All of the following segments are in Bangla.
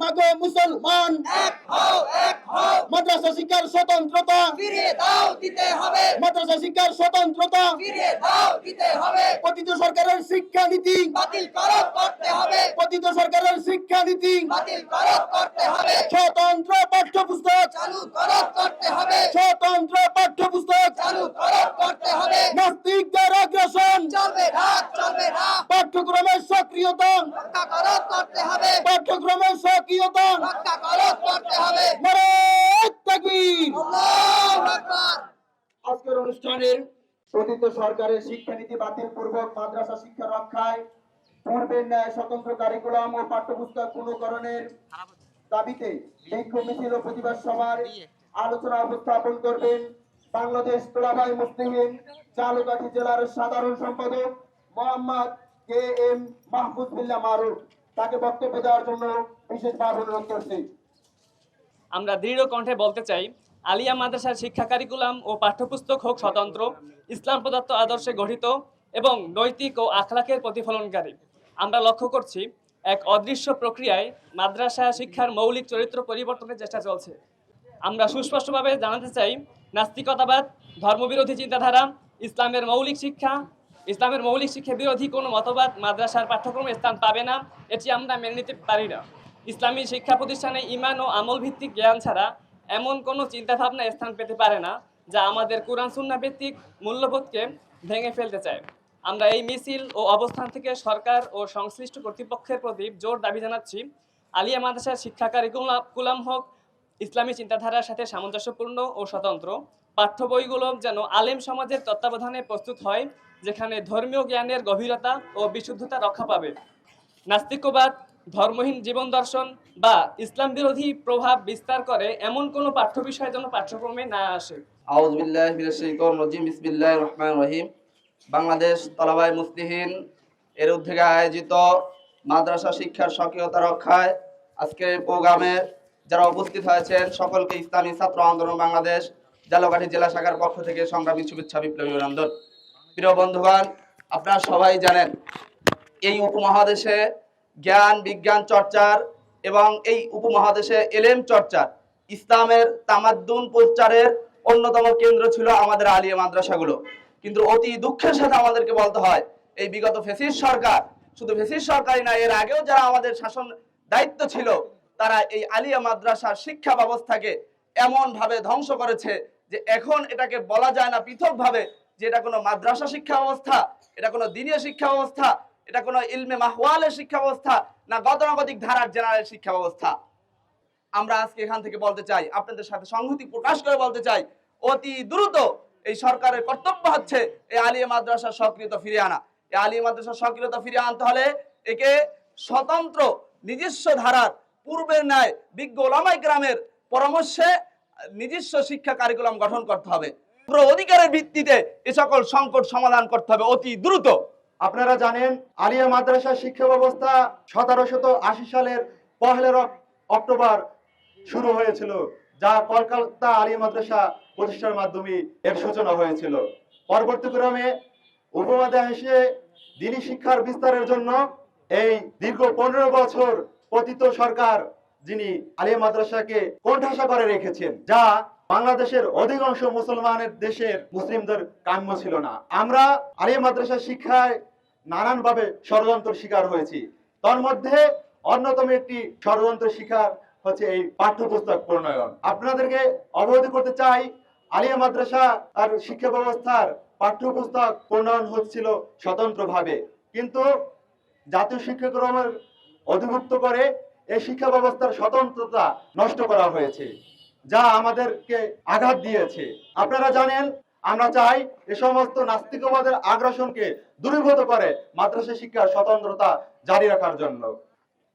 মাগো মুসলমান। এক হও এক হও। মাদ্রাসা শিক্ষার স্বতন্ত্রতা। ফিরিয়ে দাও দিতে হবে। মাদ্রাসা শিক্ষার স্বতন্ত্রতা। ফিরিয়ে দাও দিতে হবে। পতিত সরকারের শিক্ষানীতি। বাতিল করো করতে হবে। পতিত সরকারের শিক্ষানীতি। বাতিল করো করতে হবে। স্বতন্ত্র পাঠ্যপুস্তক। চালু করো করতে হবে। স্বতন্ত্র পাঠ্যপুস্তক। চালু করো করতে হবে। নাস্তিকদের আগ্রাসন। চলবে না চলবে না পাঠ্যক্রমের সক্রিয়তা। করতে হবে। পাঠ্যক্রমের সক্রিয়তা। করতে হবে। নারায়ে তাকবীর আল্লাহু আকবার। আজকের অনুষ্ঠানের সরকারের শিক্ষানীতি বাতিল পূর্বক মাদ্রাসা শিক্ষা রক্ষায় পূর্বের ন্যায় স্বতন্ত্র কারিকুলাম ও পাঠ্যপুস্তক পুনঃকরণের দাবিতে বিক্ষোভ মিছিল ও প্রতিবাদ সভার আলোচনা উপস্থাপন করবেন বাংলাদেশ তোলাবাই মুসলিমিন চালুকাঠি জেলার সাধারণ সম্পাদক মোহাম্মদ কে এম মাহমুদ মারুফ, তাকে বক্তব্য দেওয়ার জন্য বিশেষভাবে অনুরোধ করছি। আমরা দৃঢ় কণ্ঠে বলতে চাই, আলিয়া মাদ্রাসার শিক্ষা কারিকুলাম ও পাঠ্যপুস্তক হোক স্বতন্ত্র, ইসলাম প্রদত্ত আদর্শে গঠিত এবং নৈতিক ও আখলাকের প্রতিফলনকারী। আমরা লক্ষ্য করছি, এক অদৃশ্য প্রক্রিয়ায় মাদ্রাসা শিক্ষার মৌলিক চরিত্র পরিবর্তনের চেষ্টা চলছে। আমরা সুস্পষ্টভাবে জানাতে চাই, নাস্তিকতাবাদ, ধর্মবিরোধী চিন্তাধারা, ইসলামের মৌলিক শিক্ষা ইসলামের মৌলিক শিক্ষা বিরোধী কোনো মতবাদ মাদ্রাসার পাঠ্যক্রমে স্থান পাবে না, এটি আমরা মেনে নিতে পারি না। ইসলামী শিক্ষা প্রতিষ্ঠানে ইমান ও আমল ভিত্তিক জ্ঞান ছাড়া এমন কোনো চিন্তাভাবনা স্থান পেতে পারে না, যা আমাদের কোরআন সুন্না ভিত্তিক মূল্যবোধকে ভেঙে ফেলতে চায়। আমরা এই মিছিল ও অবস্থান থেকে সরকার ও সংশ্লিষ্ট কর্তৃপক্ষের প্রতি জোর দাবি জানাচ্ছি। আলিয়া মাদ্রাসার শিক্ষা কারিকুলাম হোক, ইসলামী চিন্তাধারার সাথে সামঞ্জস্যপূর্ণ ও স্বতন্ত্র। পাঠ্য বইগুলো যেন আলেম সমাজের তত্ত্বাবধানে প্রস্তুত হয় যেখানে ধর্মীয় জ্ঞানের গভীরতা ও বিশুদ্ধতা রক্ষা পাবে। নাস্তিকবাদ, ধর্মহীন জীবন দর্শন বা ইসলাম বিরোধী প্রভাব বিস্তার করে এমন কোনো পাঠ্য বিষয় যেন পাঠ্যক্রমে না আসে। রহিম। বাংলাদেশ তলাবাই মুসলিহিন এর উদ্যোগে আয়োজিত মাদ্রাসা শিক্ষার স্বকীয়তা রক্ষায় আজকের প্রোগ্রামে যারা উপস্থিত হয়েছেন, সকলকে ইসলামী ছাত্র আন্দোলন বাংলাদেশ, জালকাঠি জেলা শাখার পক্ষ থেকে সংগ্রামী শুভেচ্ছা, বিপ্লবী অভিনন্দন। প্রিয় বন্ধুগণ, আপনারা সবাই জানেন, এই উপমহাদেশে জ্ঞান, বিজ্ঞান চর্চার এবং এই উপমহাদেশে এলেম চর্চার, ইসলামের তামাদ্দুন প্রচারের অন্যতম কেন্দ্র ছিল আমাদের আলিয়া মাদ্রাসাগুলো। কিন্তু অতি দুঃখের সাথে আমাদেরকে বলতে হয়, এই বিগত ফেসিস সরকার, শুধু ফেসিস সরকারই না, এর আগেও যারা আমাদের শাসন দায়িত্ব ছিল, তারা এই আলিয়া মাদ্রাসার শিক্ষা ব্যবস্থাকে এমন ভাবে ধ্বংস করেছে যে এখন এটাকে বলা যায় না পৃথক ভাবে যে এটা কোনো মাদ্রাসা শিক্ষা ব্যবস্থা, এটা কোনো দিনীয় শিক্ষা ব্যবস্থা, এটা কোনো ইলমে মাহওয়ালের শিক্ষা ব্যবস্থা, না গতানুগতিক ধারার জেনারেল শিক্ষা ব্যবস্থা। আমরা আজকে এখান থেকে বলতে চাই, আপনাদের সাথে সংহতি প্রকাশ করে বলতে চাই, অতি দ্রুত এই সরকারের কর্তব্য হচ্ছে এই আলিয়া মাদ্রাসার সক্রিয়তা ফিরিয়ে আনা। এই আলিয়া মাদ্রাসার সক্রিয়তা ফিরিয়ে আনতে হলে একে স্বতন্ত্র, নিজস্ব ধারার, পূর্বের ন্যায় বিজ্ঞ ওলামাই গ্রামের পরামর্শে নিজস্ব শিক্ষা কারিকুলাম গঠন করতে হবে। অধিকারের ভিত্তিতে এ সকল সংকট সমাধান করতে হবে অতি দ্রুত। আপনারা জানেন, আলিয়া মাদ্রাসা শিক্ষা ব্যবস্থা সতেরোশত আশি সালের পহেলা রক- অক্টোবর শুরু হয়েছিল, যা কলকাতা আলিয়া মাদ্রাসা প্রতিষ্ঠার মাধ্যমে এর সূচনা হয়েছিল। পরবর্তীক্রমে উপমহাদেশে দিনী শিক্ষার বিস্তারের জন্য এই দীর্ঘ পনেরো বছর পতিত সরকার যিনি আলিয়া মাদ্রাসাকে কোণঠাসা করে রেখেছেন, যা বাংলাদেশের অধিকাংশ মুসলমানের দেশের মুসলিমদের কাম্য ছিল না। আমরা আলিয়া মাদ্রাসা শিক্ষায় নানানভাবে ষড়যন্ত্র শিকার হয়েছি। তার মধ্যে অন্যতম একটি ষড়যন্ত্র শিকার হচ্ছে এই পাঠ্যপুস্তক প্রণয়ন। আপনাদেরকে অবগত করতে চাই, আলিয়া মাদ্রাসা আর শিক্ষা ব্যবস্থার পাঠ্যপুস্তক প্রণয়ন হচ্ছিল স্বতন্ত্রভাবে। কিন্তু জাতীয় শিক্ষাক্রমের অধিভুক্ত করে এই শিক্ষা ব্যবস্থার স্বতন্ত্রতা নষ্ট করা হয়েছে, যা আমাদেরকে আঘাত দিয়েছে। আপনারা জানেন, আমরা চাই এ সমস্ত নাস্তিকবাদের আগ্রাসনকে দূরীভূত করে মাদ্রাসা শিক্ষার স্বতন্ত্রতা জারি রাখার জন্য।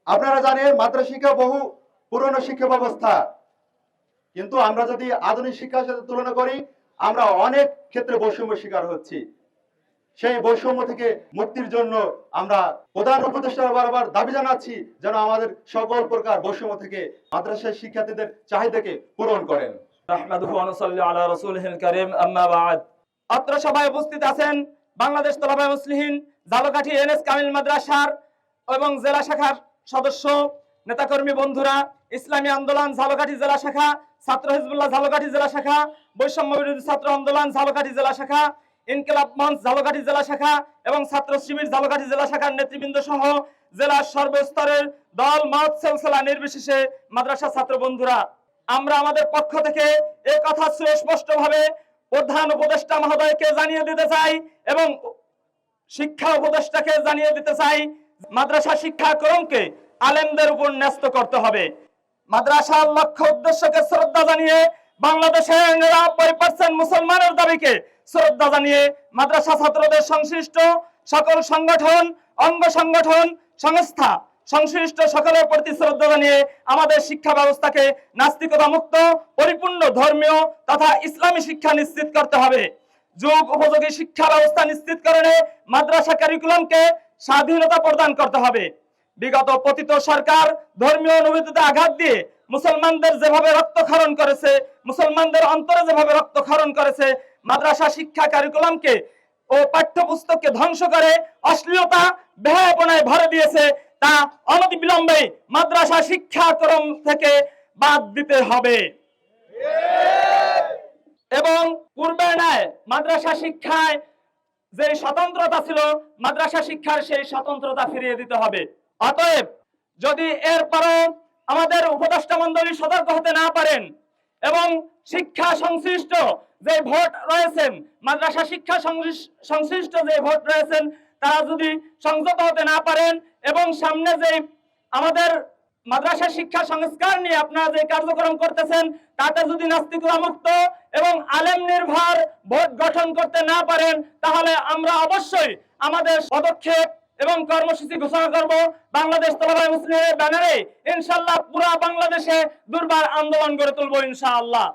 আপনারা জানেন, মাদ্রাসা শিক্ষা বহু পুরনো শিক্ষা ব্যবস্থা কিন্তু আমরা যদি আধুনিক শিক্ষার সাথে তুলনা করি, আমরা অনেক ক্ষেত্রে বৈষম্য শিকার হচ্ছি। সেই বৈষম্য থেকে মুক্তির জন্য আমরা প্রধান উপদেষ্টা বারবার দাবি জানাচ্ছি যেন আমাদের সকল প্রকার বৈষম্য থেকে মাদ্রাসা শিক্ষার্থীদের চাহিদাকে পূরণ করেন। উপস্থিত আছেন বাংলাদেশ তলাবাই মুসলিহিন জালকাঠি এনএস কামিল মাদ্রাসার এবং জেলা শাখার সদস্য, নেতাকর্মী বন্ধুরা, ইসলামী আন্দোলন ঝালকাঠি জেলা শাখা, ছাত্র হিজবুল্লাহ ঝালকাঠি জেলা শাখা বৈষম্য বিরোধী ছাত্র আন্দোলন ঝালকাঠি জেলা শাখা ইনকিলাব মঞ্চ ঝালকাঠি জেলা শাখা এবং ছাত্র শিবির ঝালকাঠি জেলা শাখার নেতৃবৃন্দ সহ জেলার সর্বস্তরের দল, মত, সেলসেলা নির্বিশেষে মাদ্রাসা ছাত্র বন্ধুরা, আমরা আমাদের পক্ষ থেকে এই কথা সুস্পষ্টভাবে প্রধান উপদেষ্টা মহোদয়কে জানিয়ে দিতে চাই এবং শিক্ষা উপদেষ্টাকে জানিয়ে দিতে চাই, মাদ্রাসা শিক্ষা শিক্ষাক্রমকে আলেমদের উপর ন্যস্ত করতে হবে। মাদ্রাসার লক্ষ্য উদ্দেশ্যকে শ্রদ্ধা জানিয়ে বাংলাদেশের মুসলমানের দাবিকে শ্রদ্ধা জানিয়ে মাদ্রাসা ছাত্রদের সংশ্লিষ্ট সকল সংগঠন, অঙ্গ সংগঠন, সংস্থা সংশ্লিষ্ট সকলের প্রতি শ্রদ্ধা জানিয়ে আমাদের শিক্ষা ব্যবস্থাকে নাস্তিকতা মুক্ত পরিপূর্ণ, ধর্মীয় তথা ইসলামী শিক্ষা নিশ্চিত করতে হবে। যুগ উপযোগী শিক্ষা ব্যবস্থা নিশ্চিতকরণে মাদ্রাসা কারিকুলামকে স্বাধীনতা প্রদান করতে হবে। বিগত পতিত সরকার ধর্মীয় অনুভূতিতে আঘাত দিয়ে মুসলমানদের যেভাবে রক্তক্ষরণ করেছে, মুসলমানদের অন্তরে যেভাবে রক্তক্ষরণ করেছে মাদ্রাসা শিক্ষা কারিকুলামকে ও পাঠ্যপুস্তককে ধ্বংস করে, অশ্লীলতা বেহাপনায় ভরে দিয়েছে, তা অনতিবিলম্বে মাদ্রাসা শিক্ষাক্রম থেকে বাদ দিতে হবে। এবং পূর্বের ন্যায় মাদ্রাসা শিক্ষায় যে স্বতন্ত্রতা ছিল, মাদ্রাসা শিক্ষার সেই স্বতন্ত্রতা ফিরিয়ে দিতে হবে। অতএব যদি এরপরও আমাদের উপদেষ্টা মন্ডলী সতর্ক হতে না পারেন এবং শিক্ষা সংশ্লিষ্ট যে ভোট রয়েছেন, মাদ্রাসা শিক্ষা সংশ্লিষ্ট- যে ভোট রয়েছেন, তারা যদি সংযত হতে না পারেন এবং সামনে যে আমাদের মাদ্রাসা শিক্ষা সংস্কার নিয়ে আপনারা যে কার্যক্রম করতেছেন, তাতে যদি নাস্তিকতা মুক্ত এবং আলেম নির্ভর ভোট গঠন করতে না পারেন, তাহলে আমরা অবশ্যই আমাদের পদক্ষেপ এবং কর্মসূচি ঘোষণা করব বাংলাদেশ তলাবাই মুসলিমের ব্যানারে। ইনশাল্লাহ পুরা বাংলাদেশে দুর্বার আন্দোলন গড়ে তুলবো ইনশাআল্লাহ।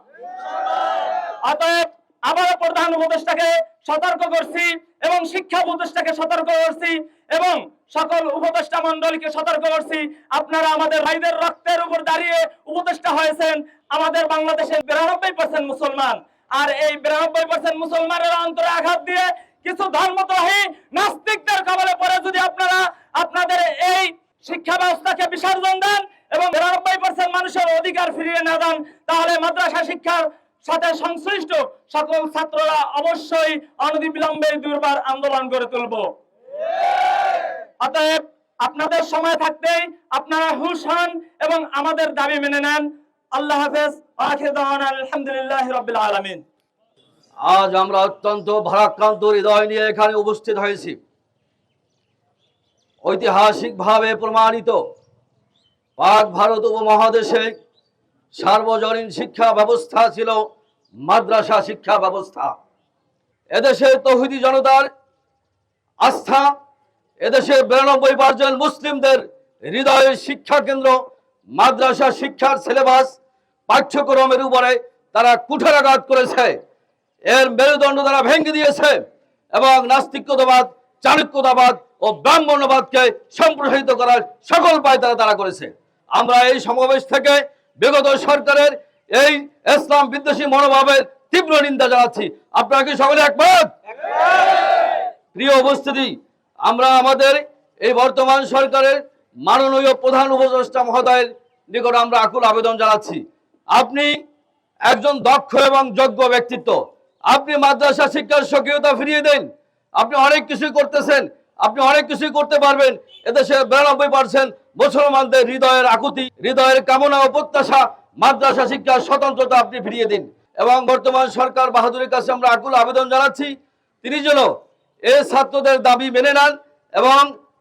অতএব আবারও প্রধান উপদেষ্টাকে সতর্ক করছি এবং শিক্ষা উপদেষ্টাকে সতর্ক করছি এবং সকল উপদেষ্টা মন্ডলীকে সতর্ক করছি। আপনারা আমাদের ভাইদের রক্তের উপর দাঁড়িয়ে উপদেষ্টা হয়েছেন। আমাদের বাংলাদেশের বিরানব্বই পার্সেন্ট মুসলমান। আর এই বিরানব্বই পার্সেন্ট মুসলমানের অন্তরে আঘাত দিয়ে কিছু ধর্মদ্রোহী নাস্তিকদের কবলে পড়ে যদি আপনারা আপনাদের এই শিক্ষা ব্যবস্থাকে বিসর্জন দেন এবং বিরানব্বই পার্সেন্ট মানুষের অধিকার ফিরিয়ে না দেন, তাহলে মাদ্রাসা শিক্ষার সাথে সংশ্লিষ্ট সকল ছাত্ররা অবশ্যই অনতিবিলম্বে দুর্বার আন্দোলন গড়ে তুলব। অতএব আপনাদের সময় থাকতেই আপনারা হুশ হন এবং আমাদের দাবি মেনে নেন। আল্লাহ হাফেজ। আলহামদুলিল্লাহ রাব্বিল আলামিন। আজ আমরা অত্যন্ত ভারাক্রান্ত হৃদয় নিয়ে এখানে উপস্থিত হয়েছি। ঐতিহাসিকভাবে প্রমাণিত পাক ভারত উপমহাদেশে সার্বজনীন শিক্ষা ব্যবস্থা ছিল মাদ্রাসা শিক্ষা ব্যবস্থা। এদেশে তৌহিদি জনতার আস্থা, এদেশে বিরানব্বই পার্সেন্ট মুসলিমদের হৃদয়ের শিক্ষা কেন্দ্র, মাদ্রাসা শিক্ষার সিলেবাস পাঠ্যক্রমের উপরে তারা কুঠারাঘাত করেছে। এর মেরুদণ্ড তারা ভেঙে দিয়েছে এবং নাস্তিকতাবাদ, চাণক্যতাবাদ ও ব্রাহ্মণ্যবাদকে সম্প্রসারিত করার সকল পায় তারা তারা করেছে। আমরা এই সমাবেশ থেকে বিগত সরকারের এই ইসলাম বিদ্বেষী মনোভাবের তীব্র নিন্দা জানাচ্ছি। আপনারা কি সকলে একমত? প্রিয় উপস্থিতি, আমরা আমাদের এই বর্তমান সরকারের মাননীয় প্রধান উপদেষ্টা মহোদয়ের নিকট আমরা আকুল আবেদন জানাচ্ছি। আপনি একজন দক্ষ এবং যোগ্য ব্যক্তিত্ব। আপনি মাদ্রাসা শিক্ষার সক্রিয়তা ফিরিয়ে দেন। আপনি অনেক কিছুই করতেছেন। আপনি অনেক কিছুই করতে পারবেন। এদেশে বিরানব্বই পার্সেন্ট মুসলমানদের হৃদয়ের আকুতি, হৃদয়ের কামনা ও প্রত্যাশা, মাদ্রাসা শিক্ষার স্বতন্ত্রতা আপনি ফিরিয়ে দিন। এবং বর্তমান সরকার বাহাদুরের কাছে আমরা আকুল আবেদন জানাচ্ছি, তিনি যেন এ ছাত্রদের দাবি মেনে নেন এবং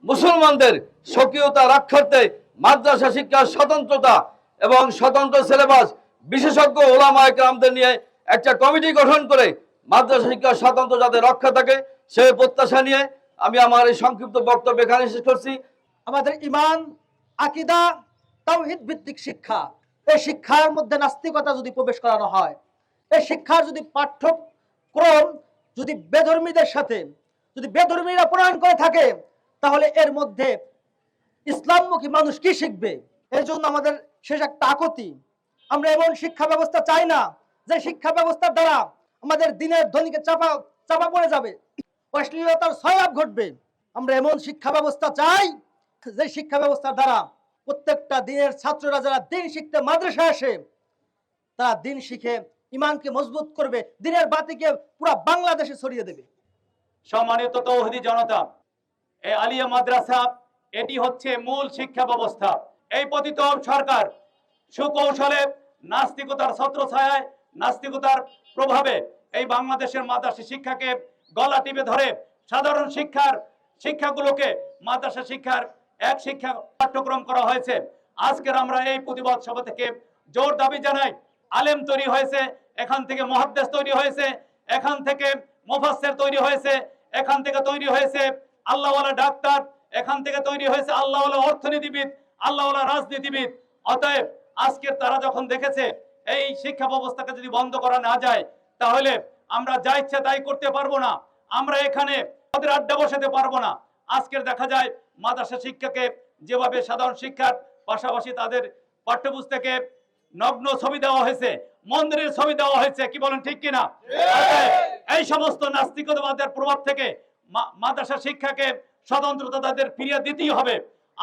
মুসলমানদের স্বকীয়তা রক্ষার্থে মাদ্রাসা শিক্ষার স্বতন্ত্রতা এবং স্বতন্ত্র সিলেবাস বিশেষজ্ঞ ওলামা একরামদের নিয়ে একটা কমিটি গঠন করে মাদ্রাসা শিক্ষার স্বাতন্ত্র যাতে রক্ষা থাকে, সেই প্রত্যাশা নিয়ে আমি আমার এই সংক্ষিপ্ত বক্তব্য এখানে শেষ করছি। আমাদের ইমান আকিদা, তাওহিদ ভিত্তিক শিক্ষা। এই শিক্ষার মধ্যে নাস্তিকতা যদি প্রবেশ করানো হয়, এই শিক্ষার যদি পাঠ্যক্রম যদি বেধর্মীদের সাথে, যদি বেধর্মীরা প্রণয়ন করে থাকে, তাহলে এর মধ্যে ইসলামমুখী মানুষ কি শিখবে? এর জন্য আমাদের শেষ একটা আকতি। আমরা এমন শিক্ষা ব্যবস্থা চাই না, যে শিক্ষা ব্যবস্থার দ্বারা আমাদের দিনের ধ্বনিকে চাপা চাপা পড়ে যাবে। অশ্লীলতার সয়াব ঘটবে। আমরা এমন শিক্ষা ব্যবস্থা চাই, যে শিক্ষা ব্যবস্থার দ্বারা প্রত্যেকটা দিনের ছাত্ররা যারা দিন শিখতে মাদ্রাসায় আসে, তারা দিন শিখে ইমানকে মজবুত করবে, দিনের বাতিকে পুরো বাংলাদেশে ছড়িয়ে দেবে। সম্মানিত তৌহিদি জনতা এই আলিয়া মাদ্রাসা, এটি হচ্ছে মূল শিক্ষা ব্যবস্থা। এই পতিত সরকার সুকৌশলে নাস্তিকতার ছত্রছায়ায়, নাস্তিকতার প্রভাবে এই বাংলাদেশের মাদ্রাসা শিক্ষাকে গলা টিপে ধরে সাধারণ শিক্ষার শিক্ষাগুলোকে মাদ্রাসা শিক্ষার এক শিক্ষা পাঠ্যক্রম করা হয়েছে। আজকের আমরা এই প্রতিবাদ সভা থেকে জোর দাবি জানাই, আলেম তৈরি হয়েছে, এখান থেকে মহাদ্দেশ তৈরি হয়েছে, এখান থেকে মুফাসসির তৈরি হয়েছে, এখান থেকে তৈরি হয়েছে আল্লাহওয়ালা ডাক্তার, এখান থেকে তৈরি হয়েছে আল্লাহওয়ালা অর্থনীতিবিদ, আল্লাহওয়ালা রাজনীতিবিদ। অতএব আজকের তারা যখন দেখেছে এই শিক্ষা ব্যবস্থাকে যদি বন্ধ করা না যায়, তাহলে আমরা যা ইচ্ছা তাই করতে পারব না। আমরা এখানে ওদের আড্ডা বসাতে পারব না। আজকের দেখা যায়, মাদ্রাসা শিক্ষাকে যেভাবে সাধারণ শিক্ষার পাশাপাশি তাদের পাঠ্যপুস্তকে নগ্ন ছবি দেওয়া হয়েছে, মন্দিরের ছবি দেওয়া হয়েছে, কি বলেন, ঠিক কিনা? এই সমস্ত নাস্তিকতাবাদের প্রভাব থেকে মাদ্রাসা শিক্ষাকে স্বতন্ত্রতা তাদের ফিরিয়ে দিতেই হবে।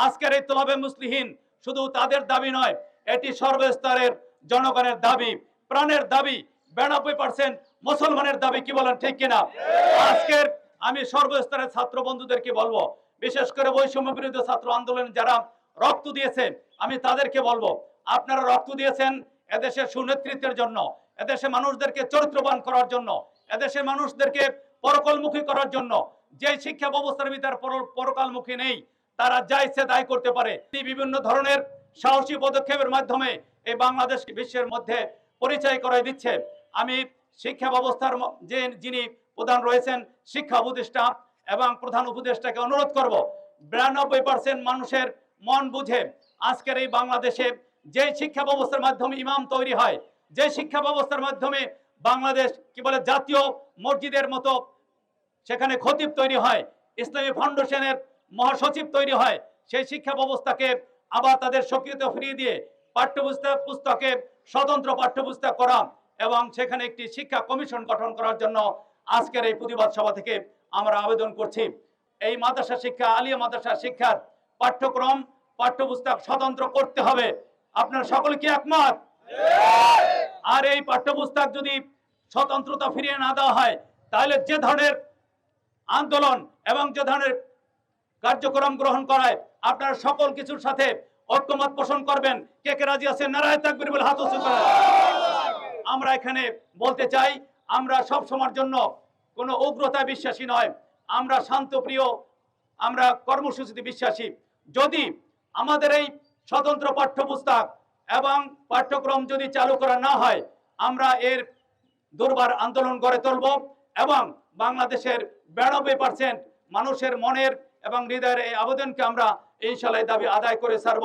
আজকের এই তোলাবে মুসলিহীন শুধু তাদের দাবি নয়, এটি সর্বস্তরের জনগণের দাবি, প্রাণের দাবি। বিরানব্বই পার্সেন্ট মুসলমানের দাবি কি বলেন ঠিক কিনা? আজকের আমি সর্বস্তরের ছাত্র বন্ধুদেরকে বলব, বিশেষ করে বৈষম্য বিরোধী ছাত্র আন্দোলনে যারা রক্ত দিয়েছে, আমি তাদেরকে বলব, আপনারা রক্ত দিয়েছেন এদেশের সুনেতৃত্বের জন্য, এদেশে মানুষদেরকে চরিত্রবান করার জন্য, এদেশের মানুষদেরকে পরকলমুখী করার জন্য যে শিক্ষা ব্যবস্থার ভিতর পর- পরকালমুখী নেই, তারা যা ইচ্ছে তাই করতে পারে। বিভিন্ন ধরনের সাহসী পদক্ষেপের মাধ্যমে এই বাংলাদেশ বিশ্বের মধ্যে পরিচয় করাই দিচ্ছে আমি শিক্ষা ব্যবস্থার যে যিনি প্রধান রয়েছেন, শিক্ষা উপদেষ্টা এবং প্রধান উপদেষ্টাকে অনুরোধ করব, বিরানব্বই পার্সেন্ট মানুষের মন বুঝে আজকের এই বাংলাদেশে যে শিক্ষা ব্যবস্থার মাধ্যমে ইমাম তৈরি হয়, যে শিক্ষা ব্যবস্থার মাধ্যমে বাংলাদেশ কি বলে জাতীয় মসজিদের মতো সেখানে খতিব তৈরি হয়, ইসলামী ফাউন্ডেশনের মহাসচিব তৈরি হয়, সেই শিক্ষা ব্যবস্থাকে আবার তাদের সক্রিয়তা ফিরিয়ে দিয়ে পাঠ্যপুস্তক, পুস্তকে স্বতন্ত্র পাঠ্যপুস্তক করা এবং সেখানে একটি শিক্ষা কমিশন গঠন করার জন্য আজকের এই প্রতিবাদ সভা থেকে আমরা আবেদন করছি। এই মাদ্রাসা শিক্ষা, আলিয়া মাদ্রাসা শিক্ষার পাঠ্যক্রম, পাঠ্যপুস্তক স্বতন্ত্র করতে হবে। আপনার সকলে কি একমত? আর এই পাঠ্যপুস্তক যদি স্বতন্ত্রতা ফিরিয়ে না দেওয়া হয়, তাহলে যে ধরনের আন্দোলন এবং যে ধরনের কার্যক্রম গ্রহণ করায় আপনারা সকল কিছুর সাথে ঐক্যমত পোষণ করবেন। কে কে রাজি আছেন? নারায় থাকবেন বলে হাত উঁচু করেন। আমরা এখানে বলতে চাই, আমরা সব সময়ের জন্য কোনো উগ্রতা বিশ্বাসী নয়। আমরা শান্তপ্রিয় আমরা কর্মসূচিতে বিশ্বাসী। যদি আমাদের এই স্বতন্ত্র পাঠ্যপুস্তক এবং পাঠ্যক্রম যদি চালু করা না হয়, আমরা এর দুর্বার আন্দোলন গড়ে তুলব এবং বাংলাদেশের বিরানব্বই পার্সেন্ট মানুষের মনের এবং হৃদয়ের এই আবেদনকে আমরা ইনশাল্লাহ দাবি আদায় করে ছাড়ব।